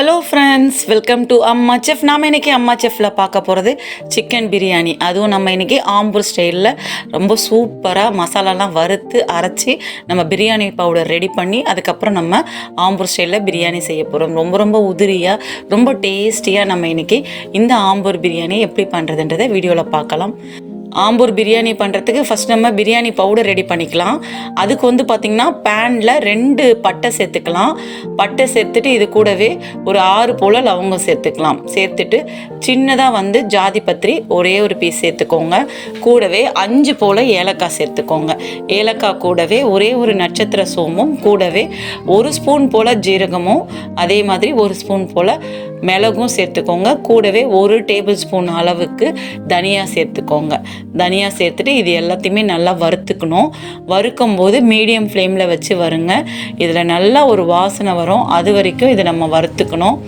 Hello friends welcome to Amma chef நாம் இன்றைக்கி அம்மா செஃப்பில் பார்க்க போகிறது சிக்கன் பிரியாணி அதுவும் நம்ம இன்னைக்கு ஆம்பூர் ஸ்டைலில் ரொம்ப சூப்பராக மசாலாலாம் வறுத்து அரைச்சி நம்ம பிரியாணி பவுடர் ரெடி பண்ணி அதுக்கப்புறம் நம்ம ஆம்பூர் ஸ்டைலில் பிரியாணி செய்ய போகிறோம் ரொம்ப ரொம்ப உதிரியாக ரொம்ப டேஸ்டியாக நம்ம இன்னைக்கு இந்த ஆம்பூர் பிரியாணி எப்படி பண்ணுறதுன்றதை வீடியோவில் பார்க்கலாம். ஆம்பூர் பிரியாணி பண்ணுறதுக்கு ஃபஸ்ட் நம்ம பிரியாணி பவுடர் ரெடி பண்ணிக்கலாம். அதுக்கு வந்து பார்த்திங்கன்னா பேனில் ரெண்டு பட்டை சேர்த்துக்கலாம். பட்டை சேர்த்துட்டு இது கூடவே ஒரு ஆறு போல் லவங்கம் சேர்த்துக்கலாம். சேர்த்துட்டு சின்னதாக வந்து ஜாதி பத்திரி ஒரே ஒரு பீஸ் சேர்த்துக்கோங்க. கூடவே அஞ்சு போல் ஏலக்காய் சேர்த்துக்கோங்க. ஏலக்காய் கூடவே ஒரே ஒரு நட்சத்திர சோமும் கூடவே ஒரு ஸ்பூன் போல் ஜீரகமும் அதே மாதிரி ஒரு ஸ்பூன் போல் மிளகும் சேர்த்துக்கோங்க. கூடவே ஒரு டேபிள் ஸ்பூன் அளவுக்கு தனியா சேர்த்துக்கோங்க. தனியா சேர்த்துட்டு இது எல்லாத்தையுமே நல்லா வறுத்துக்கணும். வறுக்கும் போது மீடியம் ஃப்ளேமில் வச்சு வருங்க. இதில் நல்லா ஒரு வாசனை வரும். அது வரைக்கும் இதை நம்ம வறுத்துக்கணும்.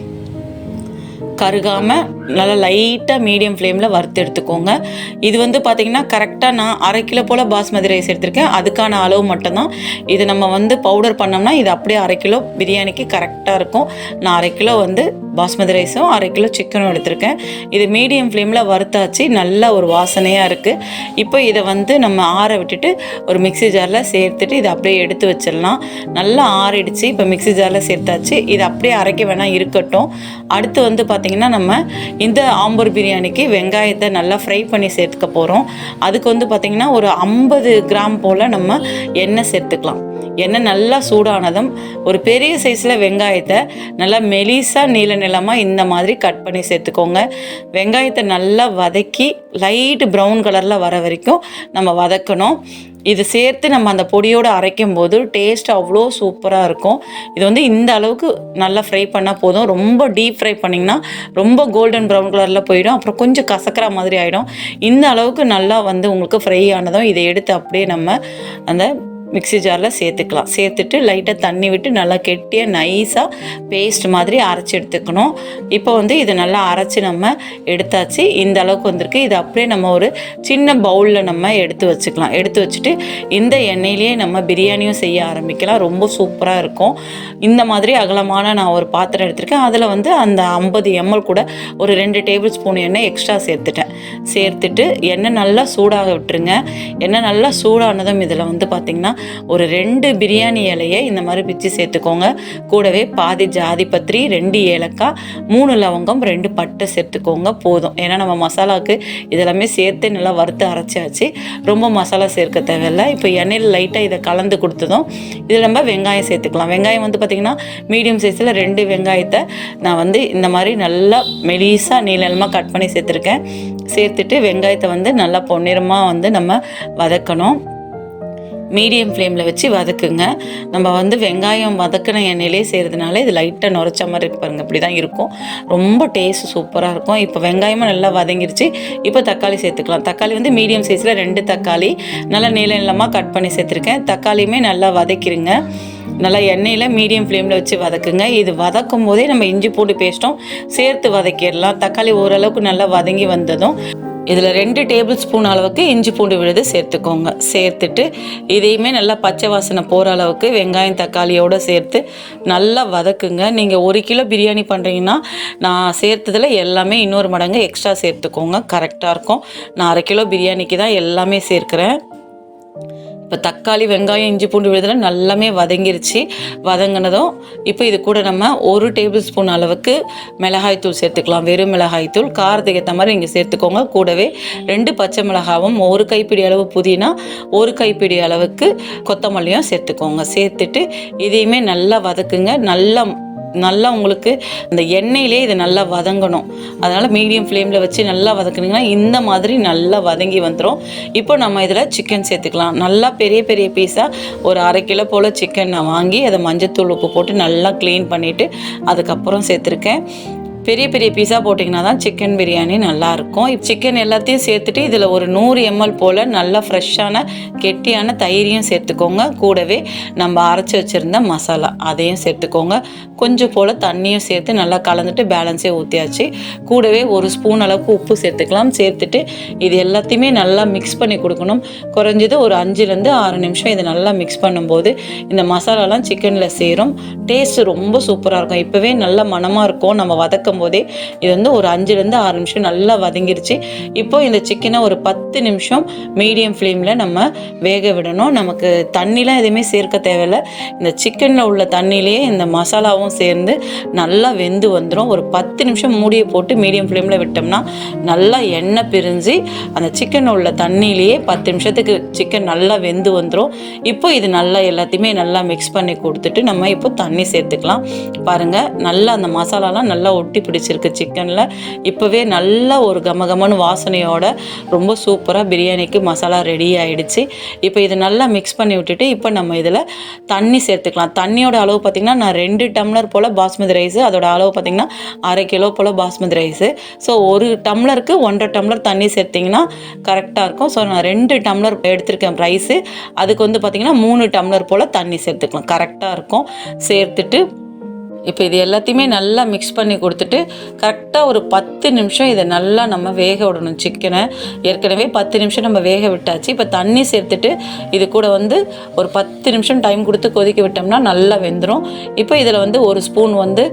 கருகாமல் நல்லா லைட்டாக மீடியம் ஃப்ளேமில் வறுத்து எடுத்துக்கோங்க. இது வந்து பார்த்திங்கன்னா கரெக்டாக நான் அரை கிலோ போல் பாஸ்மதி ரைஸ் எடுத்திருக்கேன். அதுக்கான அளவு மட்டும்தான். இது நம்ம வந்து பவுடர் பண்ணோம்னா இது அப்படியே அரை கிலோ பிரியாணிக்கு கரெக்டாக இருக்கும். நான் அரை கிலோ வந்து பாஸ்மதி ரைஸும் அரை கிலோ சிக்கனும் எடுத்திருக்கேன். இது மீடியம் ஃப்ளேமில் வறுத்தாச்சு. நல்லா ஒரு வாசனையாக இருக்குது இப்போ இதை வந்து நம்ம ஆற விட்டுட்டு ஒரு மிக்ஸி ஜாரில் சேர்த்துட்டு இதை அப்படியே எடுத்து வச்சிடலாம். நல்லா ஆறிடுச்சு. இப்போ மிக்ஸி ஜாரில் சேர்த்தாச்சு. இது அப்படியே அரைக்க வேணால் இருக்கட்டும். அடுத்து வந்து பார்த்திங்கன்னா நம்ம இந்த ஆம்பூர் பிரியாணிக்கு வெங்காயத்தை நல்லா ஃப்ரை பண்ணி சேர்த்துக்க போகிறோம் அதுக்கு வந்து பார்த்திங்கன்னா ஒரு ஐம்பது கிராம் போல் நம்ம எண்ணெய் சேர்த்துக்கலாம். எண்ணெய் நல்லா சூடானதும் ஒரு பெரிய சைஸில் வெங்காயத்தை நல்லா மெலிசாக நீள நிலமாக இந்த மாதிரி கட் பண்ணி சேர்த்துக்கோங்க. வெங்காயத்தை நல்லா வதக்கி லைட் ப்ரௌன் கலரில் வர வரைக்கும் நம்ம வதக்கணும். இது சேர்த்து நம்ம அந்த பொடியோடு அரைக்கும் போது டேஸ்ட் அவ்வளோ சூப்பராக இருக்கும். இது வந்து இந்த அளவுக்கு நல்லா ஃப்ரை பண்ணால் போதும். ரொம்ப டீப் ஃப்ரை பண்ணிங்கன்னா ரொம்ப கோல்டன் ப்ரௌன் கலரில் போயிடும். அப்புறம் கொஞ்சம் கசக்கிற மாதிரி ஆகிடும் இந்த அளவுக்கு நல்லா வந்து உங்களுக்கு ஃப்ரை ஆனதும் இதை எடுத்து அப்படியே நம்ம அந்த மிக்ஸி ஜாரில் சேர்த்துக்கலாம். சேர்த்துட்டு லைட்டாக தண்ணி விட்டு நல்லா கெட்டியாக நைஸாக பேஸ்ட் மாதிரி அரைச்சி எடுத்துக்கணும். இப்போ வந்து இதை நல்லா அரைச்சி நம்ம எடுத்தாச்சு. இந்த அளவுக்கு வந்திருக்கு. இது அப்படியே நம்ம ஒரு சின்ன பவுலில் நம்ம எடுத்து வச்சுக்கலாம். எடுத்து வச்சுட்டு இந்த எண்ணெயிலேயே நம்ம பிரியாணியும் செய்ய ஆரம்பிக்கலாம். ரொம்ப சூப்பராக இருக்கும். இந்த மாதிரி அகலமான நான் ஒரு பாத்திரம் எடுத்திருக்கேன். அதில் வந்து அந்த ஐம்பது எம்எல் கூட ஒரு ரெண்டு டேபிள் ஸ்பூன் எண்ணெய் எக்ஸ்ட்ரா சேர்த்துட்டேன். சேர்த்துட்டு எண்ணெய் நல்லா சூடாக விட்டுருங்க. எண்ணெய் நல்லா சூடானதும் இதில் வந்து பார்த்திங்கன்னா ஒரு ரெண்டு பிரியாணி இலையை இந்த மாதிரி பிச்சு சேர்த்துக்கோங்க. கூடவே பாதி ஜாதி பத்திரி ரெண்டு ஏலக்காய் மூணு லவங்கம் ரெண்டு பட்டை சேர்த்துக்கோங்க. போதும். ஏன்னா நம்ம மசாலாவுக்கு இதெல்லாமே சேர்த்து நல்லா வறுத்து அரைச்சாச்சு. ரொம்ப மசாலா சேர்க்க தேவையில்லை. இப்போ எண்ணெயில் லைட்டாக இதை கலந்து கொடுத்ததும் இதில் நம்ம வெங்காயம் சேர்த்துக்கலாம். வெங்காயம் வந்து பார்த்திங்கன்னா மீடியம் சைஸில் ரெண்டு வெங்காயத்தை நான் வந்து இந்த மாதிரி நல்லா மெலிசாக நீளமாக கட் பண்ணி சேர்த்துருக்கேன். சேர்த்துட்டு வெங்காயத்தை வந்து நல்லா பொன்னிறமாக வந்து நம்ம வதக்கணும். மீடியம் ஃப்ளேமில் வச்சு வதக்குங்க. நம்ம வந்து வெங்காயம் வதக்கின எண்ணெயிலே செய்கிறதுனால இது லைட்டாக நுரைச்ச மாதிரி இருக்கு பாருங்க. இப்படி தான் இருக்கும். ரொம்ப டேஸ்ட் சூப்பராக இருக்கும். இப்போ வெங்காயமும் நல்லா வதங்கிருச்சு. இப்போ தக்காளி சேர்த்துக்கலாம். தக்காளி வந்து மீடியம் சைஸில் ரெண்டு தக்காளி. நல்லா நீள நீளமாக கட் பண்ணி சேர்த்துருக்கேன். தக்காளியுமே நல்லா வதக்கிடுங்க நல்லா எண்ணெயில் மீடியம் ஃப்ளேமில் வச்சு வதக்குங்க. இது வதக்கும் போதே நம்ம இஞ்சி பூண்டு பேஸ்ட்டும் சேர்த்து வதக்கிடலாம். தக்காளி ஓரளவுக்கு நல்லா வதங்கி வந்ததும் இதில் ரெண்டு டேபிள் ஸ்பூன் அளவுக்கு இஞ்சி பூண்டு விழுது சேர்த்துக்கோங்க. சேர்த்துட்டு இதையுமே நல்லா பச்சை வாசனை போகிற அளவுக்கு வெங்காயம் தக்காளியோடு சேர்த்து நல்லா வதக்குங்க. நீங்கள் ஒரு கிலோ பிரியாணி பண்ணுறீங்கன்னா நான் சேர்த்ததில் எல்லாமே இன்னொரு மடங்கு எக்ஸ்ட்ரா சேர்த்துக்கோங்க. கரெக்டாக இருக்கும். நான் அரை கிலோ பிரியாணிக்கு தான் எல்லாமே சேர்க்குறேன். இப்போ தக்காளி வெங்காயம் இஞ்சி பூண்டு விழுதுல நல்லாமே வதங்கிருச்சு. வதங்கினதும் இப்போ இது கூட நம்ம ஒரு டேபிள் ஸ்பூன் அளவுக்கு மிளகாய்த்தூள் சேர்த்துக்கலாம். வெறும் மிளகாய்த்தூள் காரத்துக்கு ஏற்ற மாதிரி நீங்கள் சேர்த்துக்கோங்க. கூடவே ரெண்டு பச்சை மிளகாவும் ஒரு கைப்பிடி அளவு புதினா ஒரு கைப்பிடி அளவுக்கு கொத்தமல்லியும் சேர்த்துக்கோங்க. சேர்த்துட்டு இதையுமே நல்லா வதக்குங்க. நல்லா நல்லா உங்களுக்கு அந்த எண்ணெயிலே இது நல்லா வதங்கணும். அதனால் மீடியம் ஃப்ளேமில் வச்சு நல்லா வதக்குனீங்கன்னா இந்த மாதிரி நல்லா வதங்கி வந்துடும் இப்போ நம்ம இதில் சிக்கன் சேர்த்துக்கலாம். நல்லா பெரிய பெரிய பீஸாக ஒரு அரை கிலோ போல் சிக்கன் நான் வாங்கி அதை மஞ்சத்தூள் உப்பு போட்டு நல்லா க்ளீன் பண்ணிவிட்டு அதுக்கப்புறம் சேர்த்துருக்கேன். பெரிய பெரிய பீஸாக போட்டிங்கன்னா தான் சிக்கன் பிரியாணி நல்லாயிருக்கும். சிக்கன் எல்லாத்தையும் சேர்த்துட்டு இதில் ஒரு நூறு எம்எல் போல் நல்லா ஃப்ரெஷ்ஷான கெட்டியான தயிரையும் சேர்த்துக்கோங்க. கூடவே நம்ம அரைச்சி வச்சுருந்த மசாலா அதையும் சேர்த்துக்கோங்க. கொஞ்சம் போல் தண்ணியும் சேர்த்து நல்லா கலந்துட்டு பேலன்ஸே ஊற்றியாச்சு கூடவே ஒரு ஸ்பூன் அளவுக்கு உப்பு சேர்த்துக்கலாம். சேர்த்துட்டு இது எல்லாத்தையுமே நல்லா மிக்ஸ் பண்ணி கொடுக்கணும். குறைஞ்சது ஒரு அஞ்சுலேருந்து ஆறு நிமிஷம் இதை நல்லா மிக்ஸ் பண்ணும்போது இந்த மசாலாலாம் சிக்கனில் சேரும். டேஸ்ட் ரொம்ப சூப்பராக இருக்கும். இப்போவே நல்ல மணமாக இருக்கும். நம்ம வதக்க வதக்கும் போதே இது வந்து ஒரு அஞ்சுலேருந்து ஆறு நிமிஷம் நல்லா வதங்கிருச்சு. இப்போ இந்த சிக்கனை ஒரு பத்து நிமிஷம் மீடியம் ஃப்ளேமில் நம்ம வேக விடணும். நமக்கு தண்ணிலாம் எதுவுமே சேர்க்க தேவையில்ல. இந்த சிக்கனில் உள்ள தண்ணியிலேயே இந்த மசாலாவும் சேர்ந்து நல்லா வெந்து வந்துடும் ஒரு பத்து நிமிஷம் மூடியை போட்டு மீடியம் ஃப்ளேமில் விட்டோம்னா நல்லா எண்ணெய் பிரிஞ்சு அந்த சிக்கனில் உள்ள தண்ணியிலேயே பத்து நிமிஷத்துக்கு சிக்கன் நல்லா வெந்து வந்துடும் இப்போ இது நல்லா எல்லாத்தையுமே நல்லா மிக்ஸ் பண்ணி கொடுத்துட்டு நம்ம இப்போ தண்ணி சேர்த்துக்கலாம். பாருங்கள் நல்லா அந்த மசாலாலாம் நல்லா ஒட்டி பிடிச்சிருக்கு சிக்கனில். இப்போவே நல்லா ஒரு கமகமன்னு வாசனையோட ரொம்ப சூப்பராக பிரியாணிக்கு மசாலா ரெடி ஆகிடுச்சி இப்போ இது நல்லா மிக்ஸ் பண்ணி விட்டுட்டு இப்போ நம்ம இதில் தண்ணி சேர்த்துக்கலாம். தண்ணியோட அளவு பார்த்திங்கன்னா நான் ரெண்டு டம்ளர் போல் பாஸ்மதி ரைஸு அதோட அளவு பார்த்திங்கன்னா அரை கிலோ போல் பாஸ்மதி ரைஸு. ஸோ ஒரு டம்ளருக்கு ஒன்றரை டம்ளர் தண்ணி சேர்த்திங்கன்னா கரெக்டாக இருக்கும். ஸோ நான் ரெண்டு டம்ளர் எடுத்திருக்கேன் ரைஸு அதுக்கு வந்து பார்த்திங்கன்னா மூணு டம்ளர் போல் தண்ணி சேர்த்துக்கலாம். கரெக்டாக இருக்கும். சேர்த்துட்டு இப்போ இது எல்லாத்தையுமே நல்லா மிக்ஸ் பண்ணி கொடுத்துட்டு கரெக்டாக ஒரு பத்து நிமிஷம் இதை நல்லா நம்ம வேக விடணும். சிக்கனை ஏற்கனவே பத்து நிமிஷம் நம்ம வேக விட்டாச்சு. இப்போ தண்ணி சேர்த்துட்டு இது கூட வந்து ஒரு பத்து நிமிஷம் டைம் கொடுத்து கொதிக்க விட்டோம்னா நல்லா வெந்துடும் இப்போ இதில் வந்து ஒரு ஸ்பூன் வந்து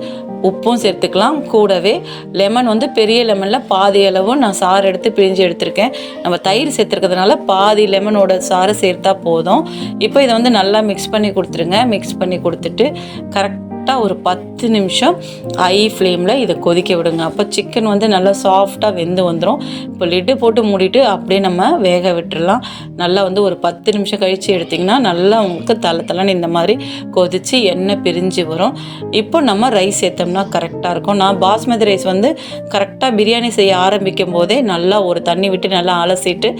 உப்பும் சேர்த்துக்கலாம். கூடவே லெமன் வந்து பெரிய லெமனில் பாதி அளவும் நான் சாறு எடுத்து பிழிஞ்சு எடுத்திருக்கேன். நம்ம தயிர் சேர்த்துருக்கிறதுனால பாதி லெமனோட சாறு சேர்த்தா போதும். இப்போ இதை வந்து நல்லா மிக்ஸ் பண்ணி கொடுத்துருங்க. மிக்ஸ் பண்ணி கொடுத்துட்டு கரெக்ட் கரெக்டாக ஒரு பத்து நிமிஷம் ஹை ஃப்ளேமில் இதை கொதிக்க விடுங்க. அப்போ சிக்கன் வந்து நல்லா சாஃப்டாக வெந்து வந்துடும் இப்போ லிட்டு போட்டு மூடிட்டு அப்படியே நம்ம வேக விட்டுடலாம் நல்லா வந்து ஒரு பத்து நிமிஷம் கழித்து எடுத்திங்கன்னா நல்லா உங்களுக்கு தலை தலைன்னு இந்த மாதிரி கொதித்து எண்ணெய் பிரிஞ்சு வரும். இப்போ நம்ம ரைஸ் சேர்த்தோம்னா கரெக்டாக இருக்கும். நான் பாஸ்மதி ரைஸ் வந்து கரெக்டாக பிரியாணி செய்ய ஆரம்பிக்கும் போதே நல்லா ஒரு தண்ணி விட்டு நல்லா அலசிட்டு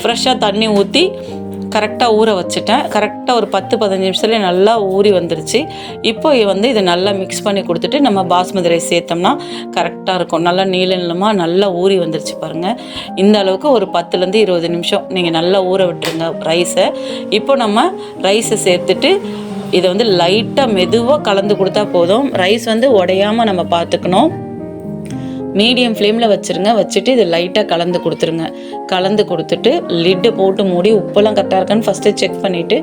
ஃப்ரெஷ்ஷாக தண்ணி ஊற்றி கரெக்டாக ஊற வச்சுட்டேன். கரெக்டாக ஒரு பத்து பதினஞ்சு நிமிஷத்துல நல்லா ஊறி வந்துருச்சு. இப்போ வந்து இதை நல்லா மிக்ஸ் பண்ணி கொடுத்துட்டு நம்ம பாஸ்மதி ரைஸ் சேர்த்தோம்னா கரெக்டாக இருக்கும். நல்லா நீள நிலமாக நல்லா ஊறி வந்துருச்சு பாருங்கள் இந்த அளவுக்கு ஒரு பத்துலேருந்து இருபது நிமிஷம் நீங்கள் நல்லா ஊற விட்டுருங்க ரைஸை இப்போ நம்ம ரைஸை சேர்த்துட்டு இதை வந்து லைட்டாக மெதுவாக கலந்து கொடுத்தா போதும். ரைஸ் வந்து உடையாமல் நம்ம பார்த்துக்கணும். மீடியம் ஃப்ளேமில் வச்சுருங்க. வச்சுட்டு இது லைட்டாக கலந்து கொடுத்துருங்க. கலந்து கொடுத்துட்டு லிட்டு போட்டு மூடி உப்பெல்லாம் கரெக்டாக இருக்கான்னு ஃபஸ்ட்டு செக் பண்ணிவிட்டு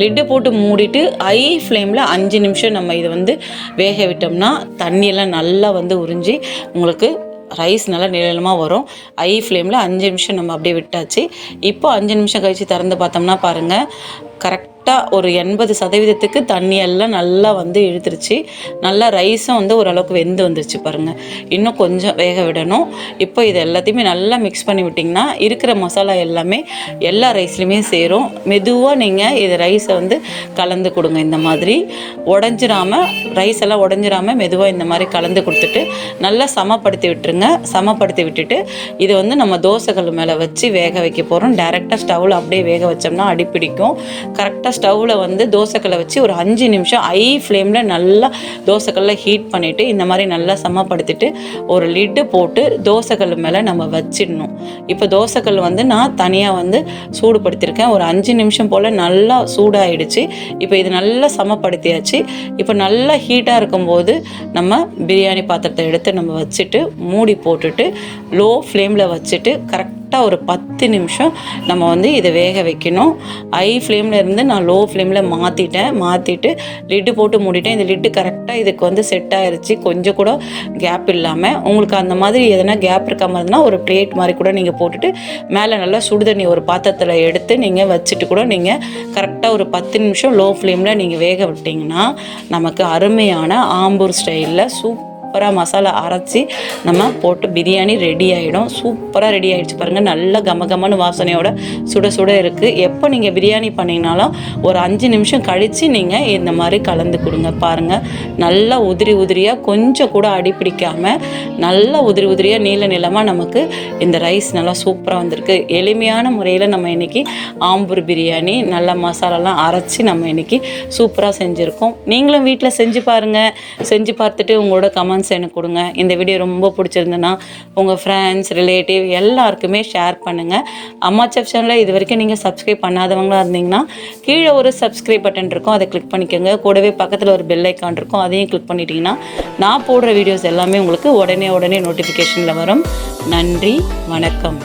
லிட்டு போட்டு மூடிட்டு ஹை ஃப்ளேமில் அஞ்சு நிமிஷம் நம்ம இதை வந்து வேக விட்டோம்னா தண்ணியெல்லாம் நல்லா வந்து உறிஞ்சி உங்களுக்கு ரைஸ் நல்லா நிழலமாக வரும். ஹை ஃப்ளேமில் அஞ்சு நிமிஷம் நம்ம அப்படியே விட்டாச்சு. இப்போ அஞ்சு நிமிஷம் கழித்து திறந்து பார்த்தோம்னா பாருங்கள் கரெக்ட் கரெக்டாக ஒரு எண்பது சதவீதத்துக்கு தண்ணி எல்லாம் நல்லா வந்து இழுத்துருச்சு. நல்லா ரைஸும் வந்து ஓரளவுக்கு வெந்து வந்துருச்சு பாருங்கள் இன்னும் கொஞ்சம் வேக விடணும். இப்போ இது எல்லாத்தையுமே நல்லா மிக்ஸ் பண்ணி விட்டிங்கன்னா இருக்கிற மசாலா எல்லாமே எல்லா ரைஸ்லையுமே சேரும். மெதுவாக நீங்கள் இது ரைஸை வந்து கலந்து கொடுங்க இந்த மாதிரி. உடஞ்சிராமல் ரைஸ் எல்லாம் உடஞ்சிராமல் மெதுவாக இந்த மாதிரி கலந்து கொடுத்துட்டு நல்லா சமப்படுத்தி விட்டுருங்க. சமப்படுத்தி விட்டுட்டு இதை வந்து நம்ம தோசைகள் மேலே வச்சு வேக வைக்க போகிறோம் டேரெக்டாக ஸ்டவ்வில் அப்படியே வேக வச்சோம்னா அடிப்பிடிக்கும். கரெக்டாக ஸ்டவ்வில் வந்து தோசைக்கல்லை வச்சு ஒரு அஞ்சு நிமிஷம் ஹை ஃப்ளேமில் நல்லா தோசைக்கல்ல ஹீட் பண்ணிவிட்டு இந்த மாதிரி நல்லா சமப்படுத்திட்டு ஒரு லிட்டு போட்டு தோசைக்கல் மேலே நம்ம வச்சிடணும். இப்போ தோசைக்கல் வந்து நான் தனியாக வந்து சூடுபடுத்தியிருக்கேன் ஒரு அஞ்சு நிமிஷம் போல் நல்லா சூடாயிடுச்சு. இப்போ இது நல்லா சமப்படுத்தியாச்சு. இப்போ நல்லா ஹீட்டாக இருக்கும்போது நம்ம பிரியாணி பாத்திரத்தை எடுத்து நம்ம வச்சுட்டு மூடி போட்டுட்டு லோ ஃப்ளேமில் வச்சுட்டு கரெக்ட் கரெக்டாக ஒரு பத்து நிமிஷம் நம்ம வந்து இதை வேக வைக்கணும். ஹை ஃப்ளேமில் இருந்து நான் லோ ஃப்ளேமில் மாற்றிட்டேன் மாற்றிட்டு லிட்டு போட்டு மூடிட்டேன். இந்த லிட்டு கரெக்டாக இதுக்கு வந்து செட் ஆயிடுச்சு கொஞ்சம் கூட கேப் இல்லாமல் உங்களுக்கு அந்த மாதிரி எதனா கேப் இருக்க மாதிரினா ஒரு பிளேட் மாதிரி கூட நீங்கள் போட்டுட்டு மேலே நல்லா சுடுதண்ணி ஒரு பாத்திரத்தில் எடுத்து நீங்கள் வச்சுட்டு கூட நீங்கள் கரெக்டாக ஒரு பத்து நிமிஷம் லோ ஃப்ளேமில் நீங்கள் வேக விட்டிங்கன்னா நமக்கு அருமையான ஆம்பூர் ஸ்டைலில் சூப் சூப்பராக மசாலா அரைச்சி நம்ம போட்டு பிரியாணி ரெடி ஆகிடும் சூப்பராக ரெடி ஆகிடுச்சு பாருங்கள் நல்ல கமகமன்னு வாசனையோட சுட சுட இருக்குது எப்போ நீங்கள் பிரியாணி பண்ணிங்கனாலும் ஒரு அஞ்சு நிமிஷம் கழித்து நீங்கள் இந்த மாதிரி கலந்து கொடுங்க பாருங்கள் நல்லா உதிரி உதிரியாக கொஞ்சம் கூட அடி பிடிக்காமல் நல்லா உதிரி உதிரியாக நீள நிலமாக நமக்கு இந்த ரைஸ் நல்லா சூப்பராக வந்திருக்கு. எளிமையான முறையில் நம்ம இன்றைக்கி ஆம்பூர் பிரியாணி நல்லா மசாலாலாம் அரைச்சி நம்ம இன்றைக்கி சூப்பராக செஞ்சுருக்கோம். நீங்களும் வீட்டில் செஞ்சு பாருங்கள் செஞ்சு பார்த்துட்டு உங்களோட கமெண்ட்ஸ் கமெண்ட்ஸ் எனக்கு கொடுங்க. இந்த வீடியோ ரொம்ப பிடிச்சிருந்ததுன்னா உங்கள் ஃப்ரெண்ட்ஸ் ரிலேட்டிவ் எல்லாருக்குமே ஷேர் பண்ணுங்கள் அம்மா செஃப் சேனலில் இது வரைக்கும் நீங்கள் சப்ஸ்கிரைப் பண்ணாதவங்களாக இருந்தீங்கன்னா கீழே ஒரு சப்ஸ்கிரைப் பட்டன் இருக்கும். அதை கிளிக் பண்ணிக்கோங்க. கூடவே பக்கத்தில் ஒரு பெல் ஐக்கான் இருக்கும். அதையும் கிளிக் பண்ணிட்டீங்கன்னா நான் போடுற வீடியோஸ் எல்லாமே உங்களுக்கு உடனே உடனே நோட்டிஃபிகேஷனில் வரும். நன்றி வணக்கம்.